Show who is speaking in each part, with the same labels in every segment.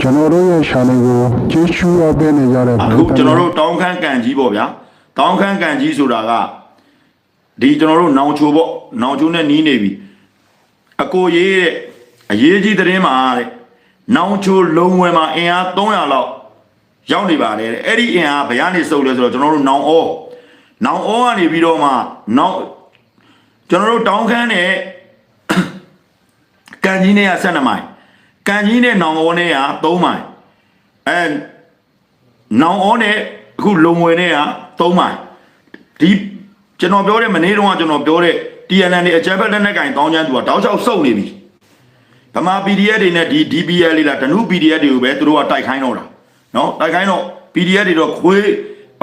Speaker 1: ကျွန်တော်တို့ရဲ့ channel ကိုကြည့်ရှုရပေးနေကြတဲ့
Speaker 2: အခုကျွန်တော်တို့တောင်းခမ်းကန်ကြီးပေါ့ဗျာတောင်းခမ်းကန်ကြီးဆိုတာကဒီကျွန်တော်တို့နောင်ချိုပေါ့နောင်ချိုနဲ့နီးနေပြီအကိုရေးတဲ့အရေးကြီးသတင်းမှာတဲ့နောင်ချိုလုံဝယ်မှာအင်အား300လောက်ရောက်နေပါတယ်တဲ့အဲ့ဒီအင်အားဘယ်ကနေစုပ်လဲဆိုတော့ကျွန်တော်တို့နောင်ဩနောင်ဩကနေပြီးတော့မှနောင်ကျွန်တော်တို့တောင်းခမ်းနဲ့ကန်ကြီးနဲ့က12မိုင် ကန်ကြီးနဲ့နောင်ဩနဲ့က3မိုင်အဲနောင်ဩနဲ့အခုလုံဝယ်နဲ့က3မိုင်ဒီကျွန်တော်ပြောတဲ့မနေ့တုန်းကကျွန်တော်ပြောတဲ့ TNN တွေအကြမ်းဖက်လက်နက်ကင်တောင်းချမ်းသူကတောက်ချောက်စုပ်နေပြီဗမာ PDF တွေနဲ့ဒီ DPL လေးလားဓနု PDF တွေကိုပဲသူတို့ကတိုက်ခိုင်းတော့တာနော်တိုက်ခိုင်းတော့ PDF တွေတော့ခွေး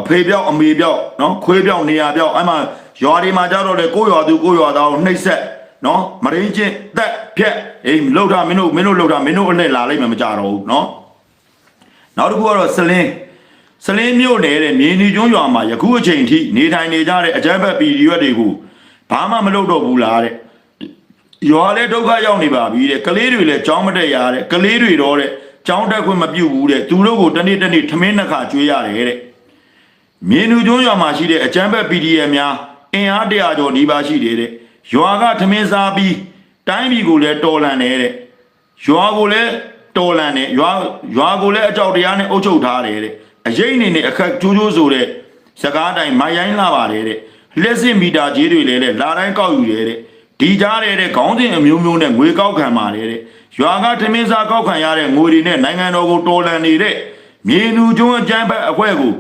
Speaker 2: အဖေပြောက်အမေပြောက်နော်ခွေးပြောက်နေရပြောက်အဲ့မှာရွာတွေမှာကြတော့လေကိုရွာသူကိုရွာသားကိုနှိပ်ဆက် နော်မရင်းချင်းတက်ဖြက်အေးလှုပ်တာမင်းတို့မင်းတို့လှုပ်တာမင်းတို့အလှည့်လာလိုက်မှမကြတော့ဘူးနော်နောက်တစ်ခုကတော့စလင်းစလင်းမြို့နယ်တဲ့မြေနီကျွန်းရွာမှာယခုအချိန်ထိနေထိုင်နေကြတဲ့အကြမ်းဖက်ပြည်ရွက်တွေကိုဘာမှမလုပ်တော့ဘူးလားတဲ့ရွာလည်းဒုက္ခရောက်နေပါပြီတဲ့ကလေးတွေလည်းကြောင်းမတက်ရတဲ့ကလေးတွေတော့တဲ့ကြောင်းတက်ခွင့်မပြုတ်ဘူးတဲ့သူတို့ကိုတနေ့တနေ့ထမင်းနှစ်ခါကျွေးရတယ်တဲ့မြေနူကျွန်းရွာမှာရှိတဲ့အကြမ်းဖက် PDF များအင်အားတရာကျော်နီးပါးရှိတယ်တဲ့ ရွာကထမင်းစားပြီးတိုင်းပြည်ကိုလည်းတော်လန်နေတဲ့ရွာကိုလည်းတော်လန်တယ်ရွာရွာကိုလည်းအကြောက်တရားနဲ့အုပ်ချုပ်ထားတယ်တဲ့အရေးအနေနဲ့အခက်ကျိုးကျိုးဆိုတဲ့စကားတိုင်းမိုင်ရိုင်းလာပါတယ်တဲ့လက်စစ်မီတာကြီးတွေလည်းတဲ့လာတိုင်းကောက်ယူတယ်တဲ့ဒီကြားတဲ့တဲ့ခေါင်းစဉ်အမျိုးမျိုးနဲ့ငွေကောက်ခံပါတယ်တဲ့ရွာကထမင်းစားကောက်ခံရတဲ့ငွေတွေနဲ့နိုင်ငံတော်ကိုတော်လန်နေတဲ့မြေနူကျွန်းအကျန်းဘက်အခွဲကို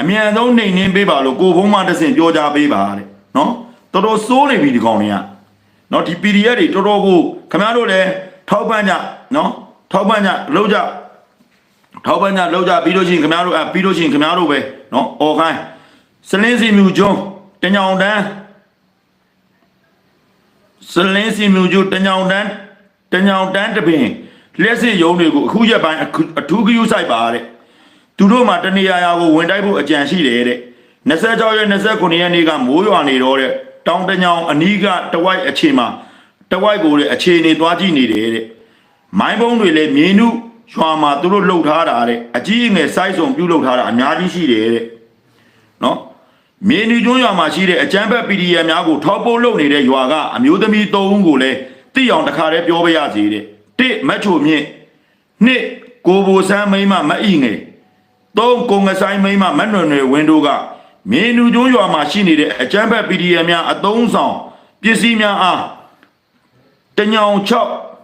Speaker 2: အမြန်ဆုံးနှိမ်နှင်းပေးပါလို့ကိုဖုံးမတဆင်ပြောကြားပေးပါတဲ့နော် တော်တော်စိုးနေပြီဒီကောင်တွေကနော်ဒီ PDF တွေတော်တော်ကိုခမားတို့လည်းထောက်ပံ့ကြနော်ထောက်ပံ့ကြလောက်ကြထောက်ပံ့ကြလောက်ကြပြီးလို့ရှိရင်ခမားတို့အပြီးလို့ရှိရင်ခမားတို့ပဲနော်အော်ခိုင်းစလင်းစီမြူကျွန်းတညောင်တန်းစလင်းစီမြူကျွန်းတညောင်တန်းတညောင်တန်းတပင်လက်စစ်ရုံးတွေကိုအခုရက်ပိုင်းအထူးကယူဆိုင်ပါတဲ့သူတို့မှာတနေရာရာကိုဝင်တိုက်ဖို့အကြံရှိတယ်တဲ့26ရက်29ရက်နေ့ကမိုးရွာနေတော့တဲ့ တောင်တညောင်အနီးကတဝိုက်အခြေမှာတဝိုက်ကိုတဲ့အခြေအနေသွားကြည့်နေတယ်တဲ့မိုင်းဘုံတွေလည်းမြေနုရွာမှာသူတို့လှုပ်ထားတာတဲ့အကြီးအငယ်စိုက်စုံပြုတ်လှုပ်ထားတာအများကြီးရှိတယ်တဲ့နော်မြေနီကျွန်းရွာမှာရှိတဲ့အကျန်းဘက် PDF များကိုထောက်ပို့လုပ်နေတဲ့ရွာကအမျိုးသမီး၃ဦးကိုလည်းတိအောင်တခါတည်းပြောပြရစီတဲ့တစ်မက်ချိုမြင့်နှစ်ကိုဘူဆန်းမိန်းမမအီငယ်သုံးကိုငဆိုင်မိန်းမမတ်နွယ်နွယ်ဝင်းတို့က မြေနူကျွန်းရွာမှာရှိနေတဲ့အကျန်းဘက် PDF များအသုံးဆောင်ပစ္စည်းများအားတညောင်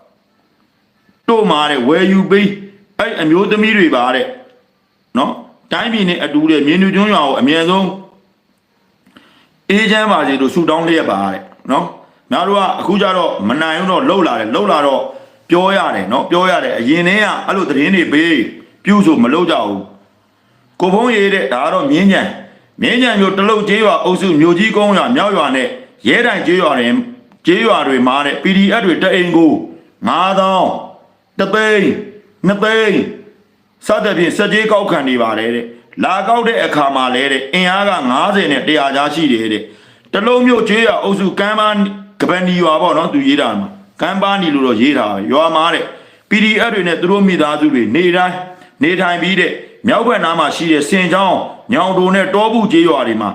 Speaker 2: 6တို့မှာတဲ့ဝယ်ယူပေးအဲ့အမျိုးသမီးတွေပါတဲ့နော်တိုင်းပြည်နဲ့အတူတဲ့မြေနူကျွန်းရွာကိုအမြဲဆုံးအေးချမ်းပါစေလို့ဆုတောင်းလျက်ပါတဲ့နော်များတို့ကအခုကျတော့မနိုင်ဘူးတော့လှုပ်လာတယ်လှုပ်လာတော့ပြောရတယ်နော်ပြောရတယ်အရင်တည်းကအဲ့လိုသတင်းတွေပေးပြုဆိုမလှုပ်ကြဘူးကိုဖုံးရေးတဲ့ဒါကတော့မြင်းညံ မြင်းညံမျိုးတလုတ်ကျေးရွာအုပ်စုမြို့ကြီးကုန်းရွာမြောက်ရွာနဲ့ရဲတိုင်ကျေးရွာတွေကျေးရွာတွေမှာတဲ့ PDF တွေတအိမ်ကို9000တသိန်းနှစ်သိန်းစသဖြင့်စက်ကြီးကောက်ခံနေပါတယ်တဲ့လာကောက်တဲ့အခါမှာလဲတဲ့အင်အားက90နဲ့100ကြားရှိတယ်တဲ့တလုံးမျိုးကျေးရွာအုပ်စုကမ်းပါကပန်ဒီရွာပေါ့နော်သူရေးတာမှာကမ်းပါနီလို့တော့ရေးတာပဲရွာမှာတဲ့ PDF တွေနဲ့သူတို့မိသားစုတွေနေတိုင်း နေထိုင်ပြီးတဲ့မြောက်ဘက်နားမှာရှိတဲ့စင်ချောင်းညောင်တိုနဲ့တောဘူးကျေးရွာတွေမှာ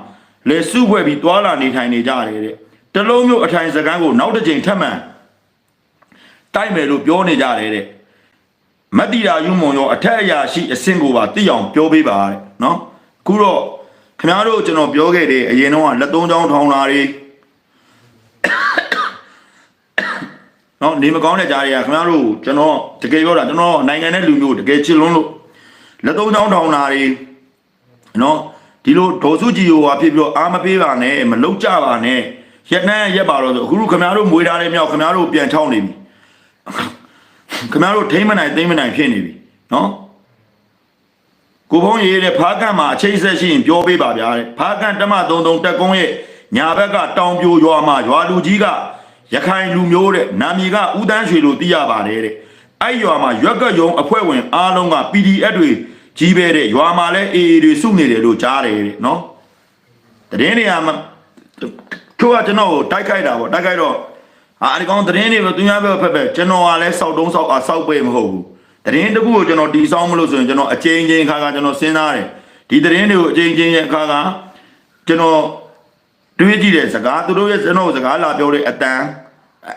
Speaker 2: လေစုဖွဲ့ပြီးတွာလာနေထိုင်နေကြတယ်တဲ့တလုံးမျိုးအထိုင်စကန်းကိုနောက်တစ်ကြိမ်ထပ်မံတိုက်မယ်လို့ပြောနေကြတယ်တဲ့မတ္တိရာယုံမုံရောအထက်အရာရှိအဆင့်ကိုပါသိအောင်ပြောပေးပါတဲ့နော်အခုတော့ခင်ဗျားတို့ကျွန်တော်ပြောခဲ့တဲ့အရင်တော့ကလက်သုံးချောင်းထောင်လာတွေ နော်နေမကောင်းတဲ့ကြားတွေကခင်ဗျားတို့ကျွန်တော်တကယ်ပြောတာကျွန်တော်နိုင်ငံနဲ့လူမျိုးတကယ်ချစ်လွန်းလို့လက်သုံးချောင်းထောင်လာတွေနော်ဒီလိုဒေါ်စုကြည်ရောဖြစ်ပြီးတော့အာမပေးပါနဲ့မလုတ်ကြပါနဲ့ရက်နှမ်းရက်ပါတော့ဆိုအခုခင်ဗျားတို့မွေးထားတဲ့မြောက်ခင်ဗျားတို့ပြန်ချောင်းနေပြီခင်ဗျားတို့ထိမ့်မနိုင်သိမ့်မနိုင်ဖြစ်နေပြီနော်ကိုဖုံးရေးတဲ့ဖားကန့်မှာအချိန်ဆက်ရှိရင်ပြောပေးပါဗျာတဲ့ဖားကန့်တမ33တက်ကုန်းရဲ့ညာဘက်ကတောင်ပြိုရွာမှာရွာလူကြီးက ရခိုင်လူမျိုးတဲ့နာမည်ကဦးတန်းရွှေလို့သိရပါတယ်တဲ့အဲ့ရွာမှာရွက်ကယုံအဖွဲ့ဝင်အားလုံးက PDF တွေကြီးပဲတဲ့ရွာမှာလည်း AA တွေစုနေတယ်လို့ကြားတယ်တဲ့နော်တရင်နေရာမှာသူကကျွန်တော်ကိုတိုက်ခိုက်တာပေါ့တိုက်ခိုက်တော့ဟာဒီကောင်သတင်းတွေပဲသူများပဲဖက်ဖက်ကျွန်တော်ကလည်းစောက်တုံးစောက်အားစောက်ပေးမဟုတ်ဘူးတရင်တစ်ခုကိုကျွန်တော်တီဆောင်းမလို့ဆိုရင်ကျွန်တော်အချိန်ချင်းခါခါကျွန်တော်စဉ်းစားတယ်ဒီတရင်တွေကိုအချိန်ချင်းရဲ့ခါခါကျွန်တော် တွေးကြည့်တဲ့စကားသူတို့ရဲ့ကျွန်တော်စကားလာပြောတဲ့အတန်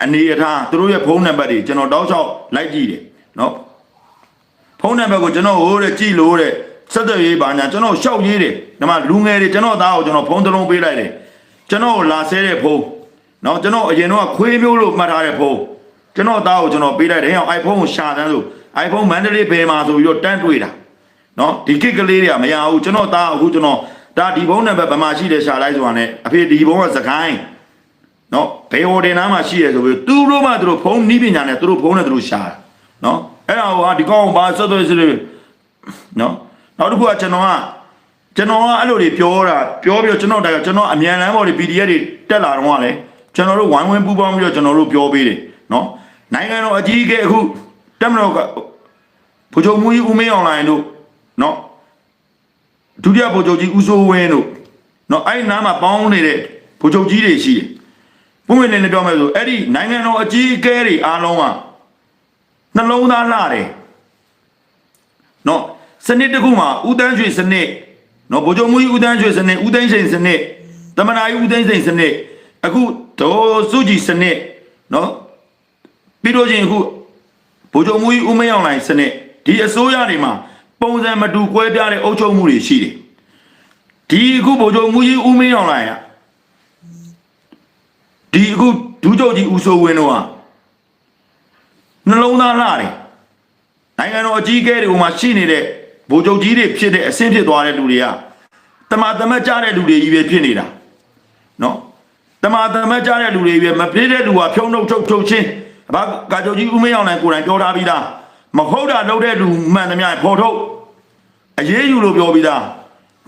Speaker 2: အနေအထားသူတို့ရဲ့ဖုန်းနံပါတ်တွေကျွန်တော်တောက်လျှောက်လိုက်ကြည့်တယ်နော်ဖုန်းနံပါတ်ကိုကျွန်တော်ဟိုတဲ့ကြည့်လို့တဲ့ဆက်သွယ်ရေးပါညာကျွန်တော်ရှောက်ရေးတယ်ဒီမှာလူငယ်တွေကျွန်တော်သားကိုကျွန်တော်ဖုန်းတစ်လုံးပေးလိုက်တယ်ကျွန်တော်ကိုလာဆဲတဲ့ဖုန်းနော်ကျွန်တော်အရင်တော့ခွေးမျိုးလို့မှတ်ထားတဲ့ဖုန်းကျွန်တော်သားကိုကျွန်တော်ပေးလိုက်တယ်ဟဲ့ iPhone ကိုရှာတန်းဆို iPhone မန္တလေးဘယ်မှာဆိုပြီးတော့တန်းတွေ့တာနော်ဒီကိတ်ကလေးတွေကမရဘူးကျွန်တော်သားအခုကျွန်တော် ဒါဒီဘုန်းနံပါတ်ဗမာရှိတယ်ရှာလိုက်ဆိုတာ ਨੇ အဖေဒီဘုန်းကစကိုင်းနော်ဘေဟိုတင်နားမှာရှိရဆိုပြီးသူတို့မှသူတို့ဖုန်းနီးပညာနဲ့သူတို့ဖုန်းနဲ့သူတို့ရှာတာနော်အဲ့ဒါဟိုဟာဒီကောင်ဘာဆက်သွယ်စစ်လို့နော်နောက်တစ်ခုကကျွန်တော်ကကျွန်တော်ကအဲ့လိုတွေပြောတာပြောပြီးတော့ကျွန်တော်တိုင်ကျွန်တော်အမြန်လမ်းပေါ်တွေ PDF တွေတက်လာတော့ကလည်းကျွန်တော်တို့ဝိုင်းဝန်းပူးပေါင်းပြီးတော့ကျွန်တော်တို့ပြောပေးတယ်နော်နိုင်ငံတော်အကြီးအကဲအခုတက်မတော်ကဘုချုပ်မူကြီးဦးမင်းအောင်လိုင်းတို့နော် ဒုတိယဘုချုပ်ကြီးဦးစိုးဝင်းတို့နော်အဲ့ဒီနားမှာပေါင်းနေတဲ့ဘုချုပ်ကြီးတွေရှိတယ်ပုံမှန်လည်းပြောမယ်ဆိုအဲ့ဒီနိုင်ငံတော်အကြီးအကဲတွေအားလုံးကနှလုံးသားလှတယ်နော်စနစ်တစ်ခုမှာဦးတန်းရွှေစနစ်နော်ဗိုလ်ချုပ်မူကြီးဦးတန်းရွှေစနစ်ဦးသိန်းစိန်စနစ်တမနာကြီးဦးသိန်းစိန်စနစ်အခုဒေါ်စုကြည်စနစ်နော်ပြီးတော့ချင်းအခုဗိုလ်ချုပ်မူကြီးဦးမင်းအောင်လိုင်စနစ်ဒီအစိုးရတွေမှာ ပုံစံမတူကွဲပြားတဲ့အုပ်ချုပ်မှုတွေရှိတယ်ဒီအခုဗိုလ်ချုပ်မူကြီးဦးမင်းအောင်လိုင်ကဒီအခုဒူးချုပ်ကြီးဦးစိုးဝင်းတို့ကနှလုံးသားလှတယ်နိုင်ငံတော်အကြီးအကဲတွေဟိုမှာရှိနေတဲ့ဗိုလ်ချုပ်ကြီးတွေဖြစ်တဲ့အဆင့်ဖြစ်သွားတဲ့လူတွေကတမာတမတ်ကြတဲ့လူတွေကြီးပဲဖြစ်နေတာနော်တမာတမတ်ကြတဲ့လူတွေပဲမဖြစ်တဲ့လူကဖြုံနှုတ်ချုပ်ချုပ်ချင်းဘာကာချုပ်ကြီးဦးမင်းအောင်နိုင်ကိုယ်တိုင်ပြောထားပြီးသား မဟုတ်တာလုပ်တဲ့လူမှန်သမျှဖော်ထုတ်အရေးယူလို့ပြောပြီးသား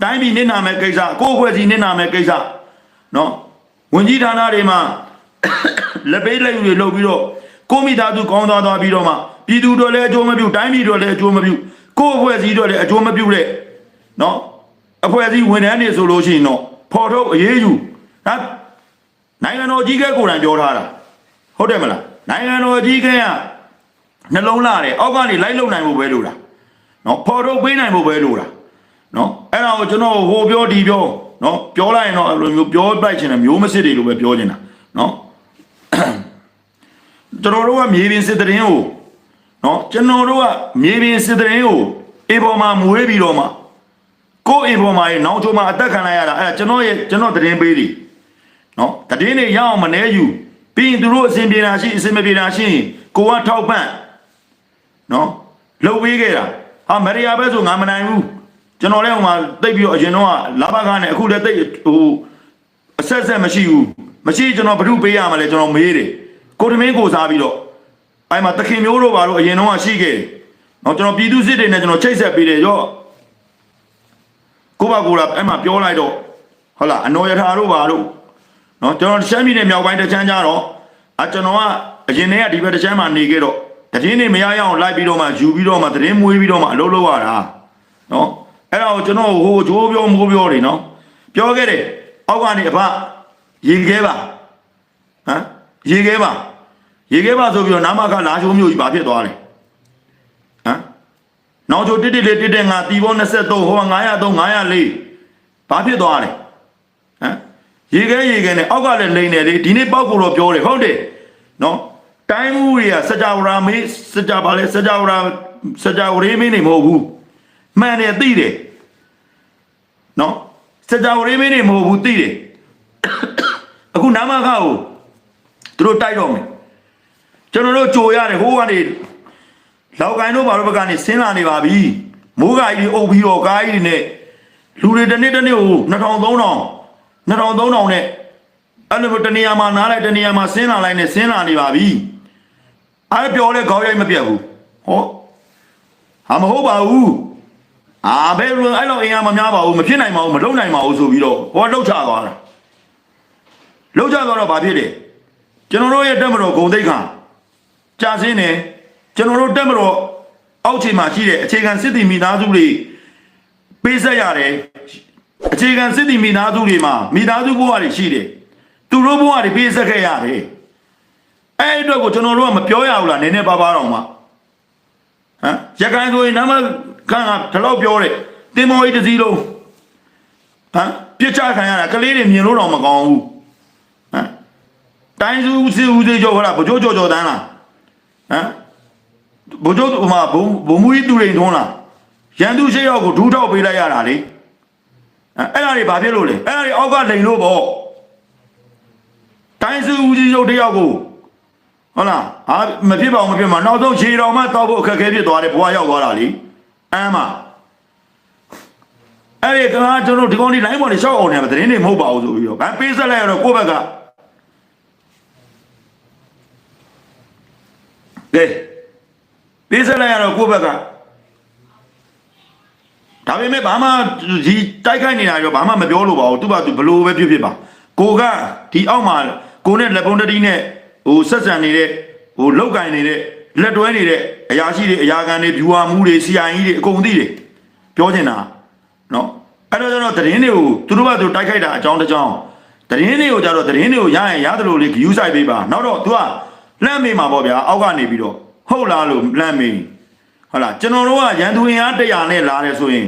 Speaker 2: တိုင်းပြည်နစ်နာမဲ့ကိစ္စကိုယ့်အဖွဲ့စီနစ်နာမဲ့ကိစ္စနော်ဝင်ကြီးဌာနတွေမှာလက်ပေးလက်ယူတွေလုပ်ပြီးတော့ကိုမိသားစုကောင်းသွားသွားပြီးတော့မှပြည်သူတို့လည်းအကျိုးမပြုတိုင်းပြည်တို့လည်းအကျိုးမပြုကိုယ့်အဖွဲ့အစည်းတို့လည်းအကျိုးမပြုတဲ့နော်အဖွဲ့အစည်းဝန်ထမ်းတွေဆိုလို့ရှိရင်တော့ဖော်ထုတ်အရေးယူဟာနိုင်ငံတော်ကြီးကဲကိုယ်တိုင်ပြောထားတာဟုတ်တယ်မလားနိုင်ငံတော်ကြီးကဲက နှလုံးလာတယ်အောက်ကနေလိုက်လုံနိုင်ဖို့ပဲလို့တာနော်ဖော်ထုတ်ပေးနိုင်ဖို့ပဲလို့တာနော်အဲ့ဒါကိုကျွန်တော်ဟိုပြောဒီပြောနော်ပြောလိုက်ရင်တော့အဲ့လိုမျိုးပြောပိုက်ချင်တယ်မျိုးမစစ်တွေလို့ပဲပြောချင်တာနော်ကျွန်တော်တို့ကမြေပြင်စစ်တရင်ကိုနော်ကျွန်တော်တို့ကမြေပြင်စစ်တရင်ကိုအေပေါ်မှာမွေးပြီးတော့မှကိုယ့်အေပေါ်မှာရေနောက်ချိုးမှာအသက်ခံလိုက်ရတာအဲ့ဒါကျွန်တော်ရဲ့ကျွန်တော်တရင်ပေးတယ်နော်တရင်တွေရအောင်မနှဲယူပြီးရင်သူတို့အစဉ်ပြေတာရှိအစဉ်မပြေတာရှိရင်ကိုကထောက်ပံ့ နော်လှုပ်ပေးခဲ့တာဟာမရိယာပဲဆိုငါမနိုင်ဘူးကျွန်တော်လည်းဟိုမှာတိတ်ပြီးတော့အရင်တော့ကလာဘကားနဲ့အခုလည်းတိတ်ဟိုအဆက်ဆက်မရှိဘူးမရှိကျွန်တော်ဘ ᱹ ပေးရမှာလဲကျွန်တော်မေးတယ်ကိုတမင်းကိုစားပြီးတော့အဲ့မှာတခင်မျိုးတို့ဘာလို့အရင်တော့ရှိခဲ့တယ်နော်ကျွန်တော်ပြည်သူစစ်တွေနဲ့ကျွန်တော်ချိတ်ဆက်ပေးတယ်ရော့ကိုပါကိုလာအဲ့မှာပြောလိုက်တော့ဟုတ်လားအနော်ရထာတို့ဘာတို့နော်ကျွန်တော်ရှမ်းပြည်နယ်မြောက်ပိုင်းတချမ်းကြတော့အကျွန်တော်ကအရင်တည်းကဒီဘက်တချမ်းမှာနေခဲ့တော့ တည်င်းနေမရရအောင်လိုက်ပြီးတော့မှယူပြီးတော့မှတည်င်းမွေးပြီးတော့မှအလုပ်လုပ်ရတာနော်အဲ့ဒါကိုကျွန်တော်ဟိုဂျိုးပြောမိုးပြောနေနော်ပြောခဲ့တယ်အောက်ကနေအဖရေခဲပါဟမ်ရေခဲပါရေခဲပါဆိုပြီးတော့နာမခလာချိုးမျိုးကြီးဘာဖြစ်သွားလဲဟမ်နောက်ချိုတစ်တစ်လေးတစ်တဲ့ငါတီဘော23ဟိုက903 904ဘာဖြစ်သွားလဲဟမ်ရေခဲရေခဲနဲ့အောက်ကလည်းလိန်တယ်လေဒီနေ့ပောက်ကိုတော့ပြောတယ်ဟုတ်တယ်နော် တိုင်းမှုတွေကစကြဝဠာမေးစကြပါလေစကြဝဠာစကြဝဠာမင်းနေမဟုတ်ဘူးမှန်တယ်သိတယ်နော်စကြဝဠာမင်းနေမဟုတ်ဘူးသိတယ်အခုနာမခကိုသူတို့တိုက်တော့မယ်ကျွန်တော်တို့ကြိုရတယ်ဟိုကနေလောက်ကိုင်းတို့ဘာလို့ဘက်ကနေဆင်းလာနေပါပြီမိုးကာကြီးတွေအုပ်ပြီးတော့ကားကြီးတွေနဲ့လူတွေတစ်နေ့တစ်နေ့ဟို2000 3000 2000 3000နဲ့အဲ့လိုမျိုးတနေရာမှာနားလိုက်တနေရာမှာဆင်းလာလိုက်နဲ့ဆင်းလာနေပါပြီ အဲ့ပြောလဲခေါင်းရိုက်မပြတ်ဘူးဟောဟာမဟုတ်ပါဘူးအာဘယ်လိုအဲ့လိုအင်အားမများပါဘူးမဖြစ်နိုင်ပါဘူးမလုပ်နိုင်ပါဘူးဆိုပြီးတော့ဟောလှုပ်ချသွားတာလောက်ကြတော့တော့ဘာဖြစ်လဲကျွန်တော်တို့ရဲ့တက်မတော်ဂုံတိတ်ခါကြာစင်းနေကျွန်တော်တို့တက်မတော်အောက်ခြေမှာရှိတဲ့အခြေခံစစ်တီမိသားစုတွေပေးဆက်ရတယ်အခြေခံစစ်တီမိသားစုတွေမှာမိသားစုဘဝတွေရှိတယ်သူတို့ဘဝတွေပေးဆက်ခဲ့ရတယ် အဲ့အတွက်ကိုကျွန်တော်တို့ကမပြောရဘူးလားနည်းနည်းပါးပါးတော့မှမ်ရခိုင်ဆိုရင်နမခန့်ကဒီလောက်ပြောတယ်တင်မော်ကြီးတစ်စီးလုံးဟမ်ပြစ်ချခံရတာကလေးတွေမြင်လို့တော့မကောင်းဘူးဟမ်တိုင်းစုစီဦးစီကျော်ဟလာဘကြိုးကြော်ကြော်တန်းလားဟမ်ဘကြိုးဟိုမှာဘုံဘုံမူကြီးတူရင်ထုံးလားရန်သူရှိရောက်ကိုဒူးထောက်ပေးလိုက်ရတာလေအဲ့အဲ့ဒါတွေဘာဖြစ်လို့လဲအဲ့ဒါတွေအောက်ကလိန်လို့ပေါ့တိုင်းစုဦးစီရုပ်တယောက်ကို ဟုတ်လားဟာမဖြစ်ပါဘူးမဖြစ်မှာနောက်ဆုံးခြေတော်မှတောက်ဖို့အခက်အခဲဖြစ်သွားတယ်ဘဝရောက်သွားတာလေအမ်းမှာအဲ့ဒီကကျွန်တော်ဒီကောင်ဒီ line ပေါ်နေရှောက်အောင်နေမှာသတင်းတွေမဟုတ်ပါဘူးဆိုပြီးတော့ဗန်ပေးဆက်လိုက်ရတော့ကိုယ့်ဘက်ကကဲပေးဆက်လိုက်ရတော့ကိုယ့်ဘက်ကဒါပေမဲ့ဘာမှဒီတိုက်ခိုက်နေတာရောဘာမှမပြောလို့ပါဘူးသူ့ဘာသူဘလို့ပဲဖြစ်ဖြစ်ပါကိုကဒီအောက်မှာကိုနဲ့လက်ပုံးတတိနဲ့ ဟိုဆက်ဆံနေတဲ့ဟိုလောက်ကင်နေတဲ့လက်တွဲနေတဲ့အရာရှိတွေအရာခံတွေဗျူဟာမှုတွေစီအိုင်ကြီးတွေအကုန်သိတယ်ပြောချင်တာနော်အဲ့တော့ကျွန်တော်သတင်းတွေကိုသူတို့ဘာသူတိုက်ခိုက်တာအကြောင်းတစ်ကြောင်းသတင်းတွေကိုကြတော့သတင်းတွေကိုရရင်ရတယ်လို့လေ view site ပေးပါနောက်တော့ तू ကလှမ်းမေးမှာပေါ့ဗျာအောက်ကနေပြီးတော့ဟုတ်လားလို့လှမ်းမေးဟုတ်လားကျွန်တော်တို့ကရန်သူအင်အား100နဲ့လာတယ်ဆိုရင်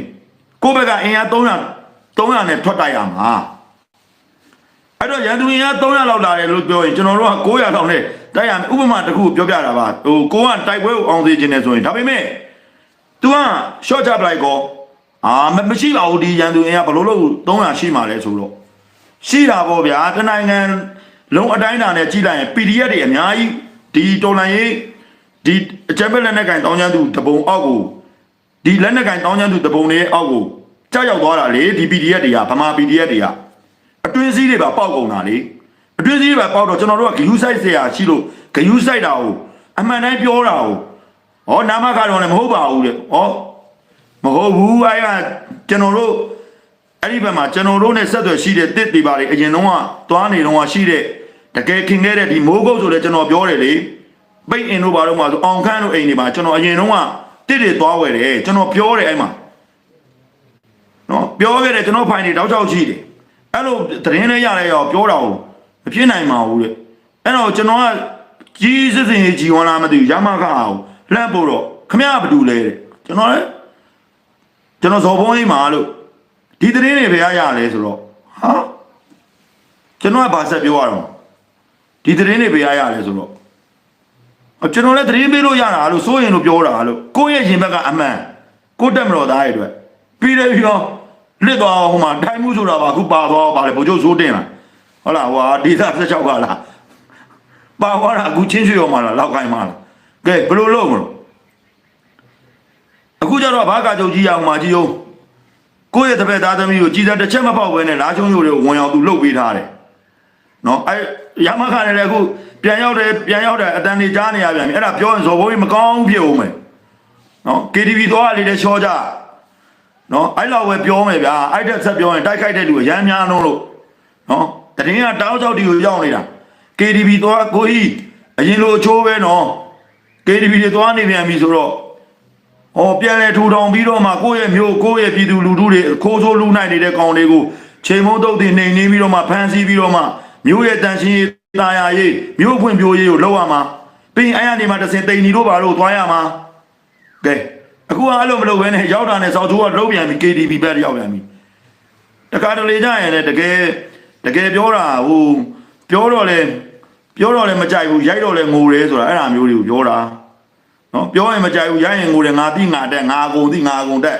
Speaker 2: ကိုယ့်ဘက်ကအင်အား300 300နဲ့ထွက်တိုက်ရမှာ အဲ့တော့ရန်သူအင်အား300လောက်လာတယ်လို့ပြောရင်ကျွန်တော်တို့က900လောက်နဲ့တိုက်ရမယ်ဥပမာတစ်ခုပြောပြတာပါဟိုကိုကတိုက်ပွဲကိုအောင်စေခြင်းနဲ့ဆိုရင်ဒါပေမဲ့ तू က short job လိုက်ကောအာမမရှိပါဘူးဒီရန်သူအင်အားဘလို့လို့300ရှိမှလဲဆိုတော့ရှိတာပေါ့ဗျာတနိုင်ငံလုံးအတိုင်းအတာနဲ့ကြည့်လိုက်ရင် PDF တွေအများကြီးဒီတော်လန်ရေးဒီအကြမ်းဖက်လက်နက်ကင်တောင်းချမ်းသူတပုံအောက်ကိုဒီလက်နက်ကင်တောင်းချမ်းသူတပုံတွေအောက်ကိုကြောက်ရောက်သွားတာလေဒီ PDF တွေကဗမာ PDF တွေက အတွင်းစည်းတွေပါပေါက်ကုန်တာလေအတွင်းစည်းတွေပါပေါက်တော့ကျွန်တော်တို့ကဂယူးဆိုင်ဆရာရှိလို့ဂယူးဆိုင်တာကိုအမှန်တိုင်းပြောတာကိုဟောနာမခါတော့လည်းမဟုတ်ပါဘူးတဲ့ဟောမဟုတ်ဘူးအဲ့ကကျွန်တော်တို့အဲ့ဒီဘက်မှာကျွန်တော်တို့ ਨੇ ဆက်သွယ်ရှိတဲ့တစ်တွေပါလေအရင်တော့ကသွားနေတော့ကရှိတဲ့တကယ်ခင်ခဲ့တဲ့ဒီမိုးကုတ်ဆိုလဲကျွန်တော်ပြောတယ်လေပိတ်အင်တို့ဘာလို့မှဆိုအောင်ခန်းတို့အိမ်တွေမှာကျွန်တော်အရင်တော့ကတစ်တွေသွားဝယ်တယ်ကျွန်တော်ပြောတယ်အဲ့မှာနော်ပြောခဲ့တယ်ကျွန်တော်ဖိုင်တွေတောက်ချောက်ရှိတယ် အဲ့လိုသတင်းလေးရလဲရောပြောတာကိုမဖြစ်နိုင်ပါဘူးတဲ့အဲ့တော့ကျွန်တော်ကကြီးစစ်စင်ကြီးဝင်လာမသိဘူးရမခအောင်လှမ်းပို့တော့ခမရဘာတူလဲတဲ့ကျွန်တော်လည်းကျွန်တော်ဇော်ဘုံအိမ်မှာလို့ဒီသတင်းတွေဘယ်ရရလဲဆိုတော့ဟာကျွန်တော်ကဘာဆက်ပြောရတော့ဒီသတင်းတွေဘယ်ရရလဲဆိုတော့အကျွန်တော်လည်းသတင်းပေးလို့ရတာလို့စိုးရင်လို့ပြောတာလို့ကိုယ့်ရဲ့ရင်ဘက်ကအမှန်ကိုယ့်တက်မတော်သားရဲ့အတွက်ပြီးတယ်ပြီးတော့ လစ်သွားဟိုမှာထိုင်မှုဆိုတာပါအခုပါသွားပါလေဘိုလ်ချုပ်စိုးတင်လာဟုတ်လားဟွာဒေသ16ကလားပါသွားတာအခုချင်းရွှေရောမှာလားလောက်ကိုင်းမှာလားကဲဘယ်လိုလုပ်မလို့အခုကျတော့ဘာကကြုတ်ကြီးရအောင်မကြီးအောင်ကိုယ့်ရဲ့တပည့်သားသမီးကိုကြည်စားတစ်ချက်မပေါက်ဘဲနဲ့လာချုံရိုးတွေကိုဝင်အောင်သူလှုပ်ပေးထားတယ်နော်အဲရမခါနဲ့လည်းအခုပြန်ရောက်တယ်ပြန်ရောက်တယ်အတန်နေကြားနေရပြန်ပြီအဲ့ဒါပြောရင်ဇော်ဘိုးကြီးမကောင်းဖြစ်ဦးမယ်နော် KTV သွားလေးလည်းရှော့ကြ နော်အဲ့လောက်ပဲပြောမယ်ဗျာအဲ့တက်ဆက်ပြောရင်တိုက်ခိုက်တဲ့လူအရမ်းများလုံးလို့နော်တရင်ကတောက်ချောက်တီကိုရောက်နေတာ KTV သွားကိုကြီးအရင်လိုအချိုးပဲနော် KTV တွေသွားနေပြန်ပြီဆိုတော့။ဟောပြန်လဲထူထောင်ပြီးတော့မှကိုယ့်ရဲ့မျိုးကိုယ့်ရဲ့ပြည်သူလူထုတွေခိုးဆိုးလူနိုင်နေတဲ့ကောင်တွေကိုချိန်မုံတုတ်တွေနှိမ်နှင်းပြီးတော့မှဖမ်းဆီးပြီးတော့မှမျိုးရဲ့တန်ရှင်းရေးတာယာရေးမျိုးဖွင့်ပြိုးရေးကိုလောက်ရမှာပြီးရင်အဲ့ရနေမှာတစ်စင်တိန်နီတို့ဘာလို့သွားရမှာကဲ အခုကအဲ့လိုမလုပ်ဘဲနဲ့ရောက်တာနဲ့စောက်ထိုးကလုံးပြန်ပြီ KDB ဘက်ရောက်ပြန်ပြီတခါတလေကြရင်လည်းတကယ်တကယ်ပြောတာဟိုပြောတော့လေပြောတော့လည်းမကြိုက်ဘူးရိုက်တော့လည်းငိုတယ်ဆိုတာအဲ့ဒါမျိုးတွေကိုပြောတာနော်ပြောရင်မကြိုက်ဘူးရရင်ငိုတယ်ငါတိငါတက်ငါအကုန်တိငါအကုန်တက်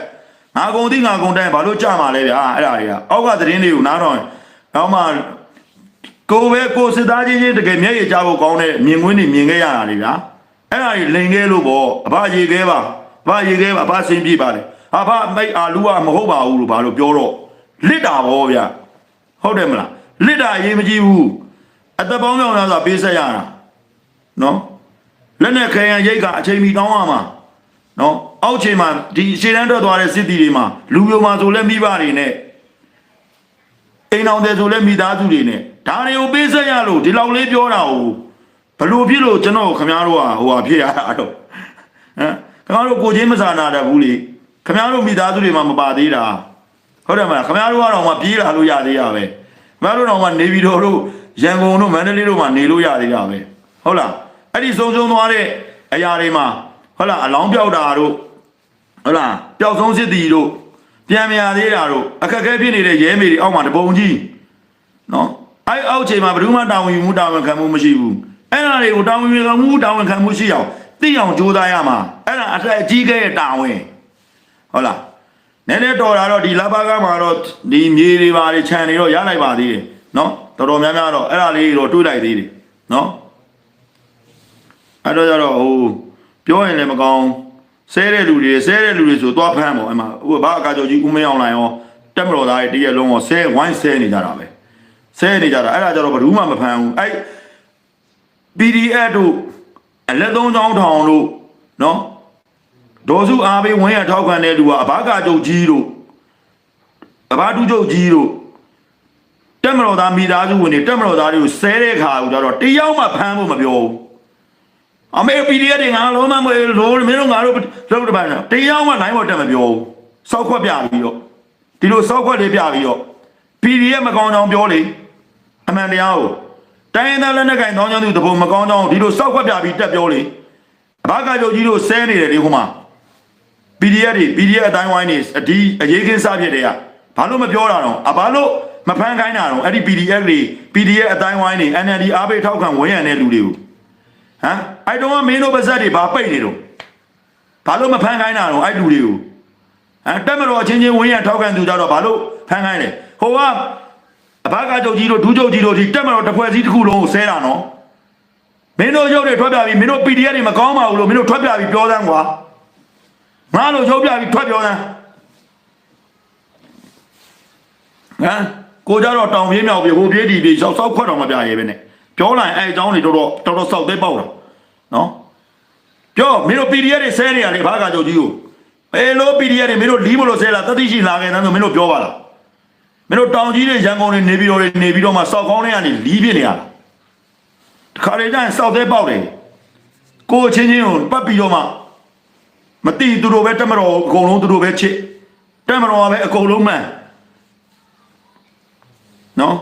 Speaker 2: ငါအကုန်တိငါအကုန်တက်ဘာလို့ကြမှာလဲဗျာအဲ့ဒါတွေကအောက်ကသတင်းတွေကိုနားတော့တော့မှကိုပဲကိုစစ်သားချင်းချင်းတကယ်မျက်ရည်ကြဖို့ကောင်းတဲ့မြင်ကွင်းတွေမြင်ခဲ့ရတာလေဗျာအဲ့ဒါကြီးလိန်ခဲ့လို့ပေါ့အဘရေခဲပါ ဘာရေခဲပါဘာဆင်းပြေးပါလေဟာဘာမိတ်အာလူကမဟုတ်ပါဘူးလို့ဘာလို့ပြောတော့လစ်တာပေါ့ဗျာဟုတ်တယ်မလားလစ်တာအရေးမကြီးဘူးအသက်ပေါင်းကြောင်လားဆိုတာပေးဆက်ရတာနော်လက်နဲ့ခဲရန်ရိတ်ကအချိန်မီတောင်းရမှာနော်အောက်ချိန်မှာဒီရှေ့တန်းထွက်သွားတဲ့စစ်တီတွေမှာလူမျိုးမှာဆိုလဲမိဘတွေနဲ့အိမ်အောင်တယ်ဆိုလဲမိသားစုတွေနဲ့ဒါတွေကိုပေးဆက်ရလို့ဒီလောက်လေးပြောတာကိုဘလို့ဖြစ်လို့ကျွန်တော်ခမားတို့ကဟိုဟာဖြစ်ရတာတော့ဟမ် ခမားတို့ကိုချင်းမစာနာတတ်ဘူးလေခမားတို့မိသားစုတွေမှာမပါသေးတာဟုတ်တယ်မလားခမားတို့ကတော့မှပြေးလာလို့ရသေးရပဲခမားတို့တော့မှနေပြည်တော်တို့ရန်ကုန်တို့မန္တလေးတို့မှာနေလို့ရသေးတာပဲဟုတ်လားအဲ့ဒီဆုံးဆုံးသွားတဲ့အရာတွေမှာဟဟုတ်လားအလောင်းပြောက်တာတို့ဟုတ်လားပျောက်ဆုံးစစ်တီတို့ပြန်မြာသေးတာတို့အခက်အခဲဖြစ်နေတဲ့ရဲမေတွေအောက်မှာတပုံကြီးနော်အဲ့အောက်ချိန်မှာဘယ်သူမှတာဝန်ယူမှုတာဝန်ခံမှုမရှိဘူးအဲ့ဒါတွေကိုတာဝန်ယူမှုတာဝန်ခံမှုရှိအောင် သိအောင်ကြိုးစားရမှာအဲ့ဒါအထက်အကြီးကဲရဲ့တာဝန်ဟုတ်လားနည်းနည်းတော်တာတော့ဒီလဘကမှာတော့ဒီမြေတွေပါတွေခြံတွေတော့ရလိုက်ပါသေးတယ်နော်တော်တော်များများတော့အဲ့ဒါလေးတော့တွေးလိုက်သေးတယ်နော်အဲ့တော့ကျတော့ဟိုပြောရင်လည်းမကောင်းဆဲတဲ့လူတွေဆဲတဲ့လူတွေဆိုသွားဖမ်းပေါ့အဲ့မှာဟိုဘာအကာကြောကြီးဦးမင်းအောင်လိုင်ရောတက်မတော်သားတွေတရက်လုံးရောဆဲဝိုင်းဆဲနေကြတာပဲဆဲနေကြတာအဲ့ဒါကျတော့ဘယ်သူမှမဖမ်းဘူးအဲ့ PDF တို့ အလက်သုံးချောင်းထောင်တို့နော်ဒေါ်စုအားပေးဝင်းရထောက်ခံတဲ့လူကအဘာကာကျုပ်ကြီးတို့အဘာတူကျုပ်ကြီးတို့တက်မတော်သားမိသားစုဝင်တွေတက်မတော်သားတွေကိုဆဲတဲ့ခါကျတော့တယောက်မှဖမ်းဖို့မပြောဘူးအမေပီဒီအက်တွေငါလုံးမမလို့မင်းတို့ငါတို့လောက်တပန်းတရားမှနိုင်မတက်မပြောဘူးစောက်ခွက်ပြပြီးတော့ဒီလိုစောက်ခွက်လေးပြပြီးတော့ပီဒီအက်မကောင်းကြောင်ပြောလေအမှန်တရားကို တိုင်းရင်းသားလက်နက်ကင်တောင်းချောင်းသူတပုံမကောင်းကြောင်ဒီလိုစောက်ခွက်ပြပြီးတက်ပြောလေဘာကကြုတ်ကြီးတို့ဆဲနေတယ်ဒီခုမှာ PDF တွေ PDF အတိုင်းဝိုင်းနေအဒီအရေးခင်းစားဖြစ်တွေကဘာလို့မပြောတာတော့အဘာလို့မဖမ်းခိုင်းတာတော့အဲ့ဒီ PDF တွေ PDF အတိုင်းဝိုင်းနေ NLD အားပေးထောက်ခံဝန်ရံတဲ့လူတွေကိုဟမ်အဲ့တော့မင်းတို့ပါဇက်တွေဘာပိတ်နေတော့ဘာလို့မဖမ်းခိုင်းတာတော့အဲ့လူတွေကိုဟမ်တက်မတော်အချင်းချင်းဝင်းရထောက်ခံသူကြတော့ဘာလို့ဖမ်းခိုင်းလဲဟိုက အဘကကြုတ်ကြီးတို့ဒူးကြုတ်ကြီးတို့ဒီတက်မတော်တစ်ဖွဲ့စည်းတစ်ခုလုံးကိုဆဲတာနော်မင်းတို့ရုပ်တွေထွက်ပြပြီးမင်းတို့ PDF တွေမကောင်းပါဘူးလို့မင်းတို့ထွက်ပြပြီးပြောသမ်းကွာငါတို့ရုပ်ပြပြီးထွက်ပြောသမ်းဟမ်ကိုကြတော့တောင်ပြေးမြောက်ပြေးဟိုပြေးဒီပြေးရှောက်ဆောက်ခွက်တော်မပြရဲပဲနဲ့ပြောလိုက်အဲ့အကြောင်းတွေတော်တော်တော်တော်စောက်သေးပေါက်တာနော်ပြောမင်းတို့ PDF တွေဆဲနေရလေဘာကကြောက်ကြီးကိုဘယ်လို PDF တွေမင်းတို့လီးမလို့ဆဲလာတတိရှိလာခဲ့တယ်ဆိုမင်းတို့ပြောပါလား မင်းတို့တောင်ကြီးတွေရန်ကုန်တွေနေပြီးတော့နေပြီးတော့မှစောက်ကောင်းတွေကနေလီးပြနေရတာတခါလေကျရင်စောက်သေးပေါက်တယ်ကိုချင်းချင်းကိုပတ်ပြီးတော့မှမတိသူတို့ပဲတက်မတော်အကုန်လုံးသူတို့ပဲချစ်တက်မတော်ကပဲအကုန်လုံးမှန်နော်